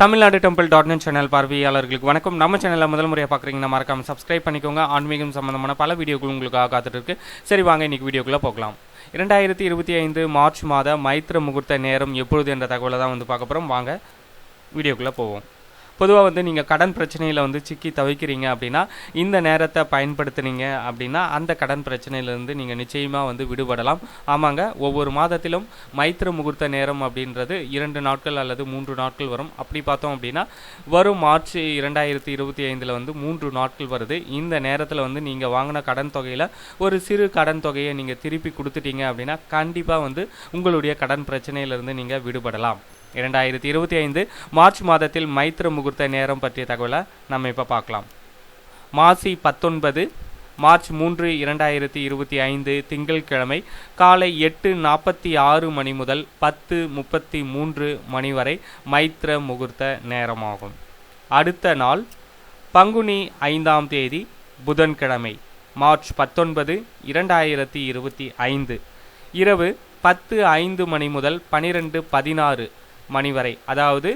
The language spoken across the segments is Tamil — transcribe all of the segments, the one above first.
Tamil Nadu temple dot net channel பார்வையாளர்களுக்கு வணக்கம். நம்ம சேனலில் முதல் முறையாக பார்க்குறீங்கன்னா மறக்காம சப்ஸ்கிரைப் பண்ணிக்கோங்க. ஆன்மீகம் சம்பந்தமான பல வீடியோக்கள் உங்களுக்காக காத்துட்டுருக்கு சரி வாங்க இன்றைக்கி வீடியோக்குள்ளே போகலாம். இரண்டாயிரத்தி இருபத்தி ஐந்து மார்ச் மாத மைத்திர முகூர்த்த நேரம் எப்பொழுது என்ற தகவலை தான் வந்து பார்க்க போகிறோம் வாங்க வீடியோக்குள்ளே போவோம். பொதுவாக வந்து நீங்கள் கடன் பிரச்சனையில் வந்து சிக்கி தவிக்கிறீங்க அப்படின்னா இந்த நேரத்தை பயன்படுத்துனீங்க அப்படின்னா அந்த கடன் பிரச்சனையிலேருந்து நீங்கள் நிச்சயமாக வந்து விடுபடலாம். ஆமாங்க ஒவ்வொரு மாதத்திலும் மைத்திர முகூர்த்த நேரம் அப்படின்றது இரண்டு நாட்கள் அல்லது மூன்று நாட்கள் வரும். அப்படி பார்த்தோம் அப்படின்னா வரும் மார்ச் இரண்டாயிரத்தி இருபத்தி ஐந்தில் வந்து மூன்று நாட்கள் வருது. இந்த நேரத்தில் வந்து நீங்கள் வாங்கின கடன் தொகையில் ஒரு சிறு கடன் தொகையை நீங்கள் திருப்பி கொடுத்துட்டீங்க அப்படின்னா கண்டிப்பாக வந்து உங்களுடைய கடன் பிரச்சனையிலிருந்து நீங்கள் விடுபடலாம். இரண்டாயிரத்தி இருபத்தி ஐந்து மார்ச் மாதத்தில் மைத்ர முகூர்த்த நேரம் பற்றிய தகவலை நம்ம இப்போ பார்க்கலாம். மாசி பத்தொன்பது மார்ச் மூன்று இரண்டாயிரத்தி இருபத்தி ஐந்து திங்கட்கிழமை காலை எட்டு நாற்பத்தி ஆறு மணி முதல் பத்து முப்பத்தி மூன்று மணி வரை மைத்ர முகூர்த்த நேரமாகும். அடுத்த நாள் பங்குனி ஐந்தாம் தேதி புதன்கிழமை மார்ச் பத்தொன்பது இரண்டாயிரத்தி இருபத்தி ஐந்து இரவு பத்து ஐந்து மணி முதல் பனிரெண்டு பதினாறு மணி வரை அதாவது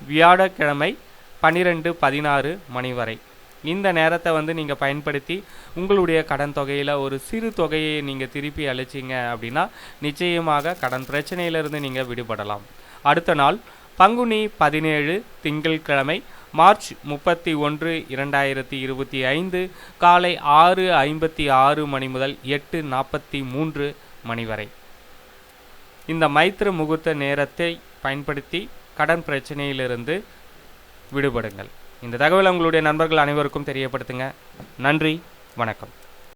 வியாழக்கிழமை பன்னிரெண்டு பதினாறு மணி வரை இந்த நேரத்தை வந்து நீங்கள் பயன்படுத்தி உங்களுடைய கடன் தொகையில் ஒரு சிறு தொகையை நீங்கள் திருப்பி அளிச்சிங்க அப்படின்னா நிச்சயமாக கடன் பிரச்சனையிலிருந்து நீங்கள் விடுபடலாம். அடுத்த நாள் பங்குனி பதினேழு திங்கட்கிழமை மார்ச் முப்பத்தி ஒன்று இரண்டாயிரத்தி இருபத்தி ஐந்து காலை ஆறு ஐம்பத்தி ஆறு மணி முதல் எட்டு நாற்பத்தி மூன்று மணி வரை. இந்த மைத்திர முகூர்த்த நேரத்தை பயன்படுத்தி கடன் பிரச்சனையிலிருந்து விடுபடுங்கள். இந்த தகவலை உங்களுடைய நண்பர்கள் அனைவருக்கும் தெரியப்படுத்துங்க. நன்றி. வணக்கம்.